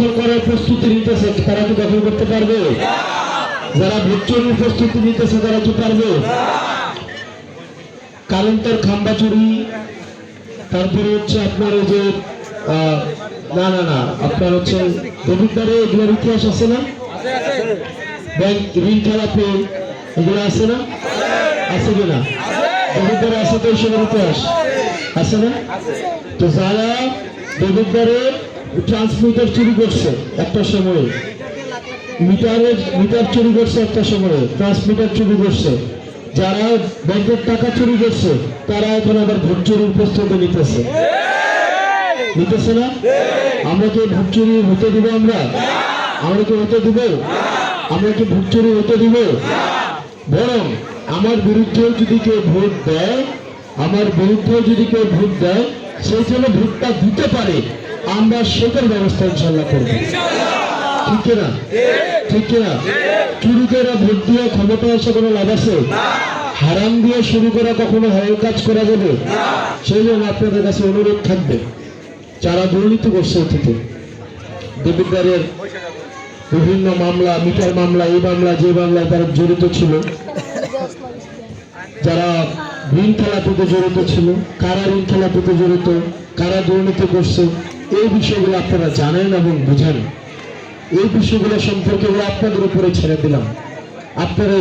দখল করার প্রস্তুতি নিতেছে, তারা কি দখল করতে পারবে? যারা ভোট চুরির প্রস্তুতি নিতেছে, তারা কি পারবে? কারেন্টের খাম্বা চুরি, তারপরে হচ্ছে আপনার ওই যে না না না, আপনার হচ্ছে, দেবিদ্বারে এগুলোর ইতিহাস আছে না? ব্যাংক ঋণ খেলাপি এগুলো আছে না? আছে কিনা? দেবিদ্বারে আছে তো এইসবের ইতিহাস? আছে না? তো যারা দেবিদ্বারে ট্রান্সমিটার চুরি করছে একটা সময়ে। মিটারের, মিটার চুরি করছে একটা সময়ে ট্রান্সমিটার চুরি করছে। যারা ব্যাংকের টাকা চুরি করছে, তারা এখন আবার ভোট চুরির প্রস্তুতি নিতেছে। নিতেছে না? আমরা কি ভোট চুরি হতে দিব আমরা? আমরা কি হতে দিব? আমরা কি ভোট চুরি হতে দিব? বরং আমার বিরুদ্ধে যদি কেউ ভোট দেয়, আমার বিরুদ্ধে যদি কেউ ভোট দেয়, সেই জন্য ভোটটা দিতে পারে। আমরা সেটার ব্যবস্থা ইনশাল্লাহ করব। ঠিক কিনা? ঠিক কিনা? চুরি করে ভোট দিয়ে ক্ষমতা আসা কোনো লাভ আছে? হারাম দিয়ে শুরু করা কখনো হয়ে কাজ করা যাবে? সেই জন্য আপনাদের কাছে অনুরোধ থাকবে। যারা দুর্নীতি করছে অতীতে দেবিদ্বারের বিভিন্ন মামলা, মিটার মামলা, এই মামলা, যে মামলায় তারা জড়িত ছিল, যারা ঋণ খেলাপিতে জড়িত ছিল, কারা ঋণ খেলাপিতে জড়িত, কারা দুর্নীতি করছে এই বিষয়গুলো আপনারা জানেন এবং বুঝেন। এই বিষয়গুলো সম্পর্কে আপনাদের উপরে ছেড়ে দিলাম। আপনারা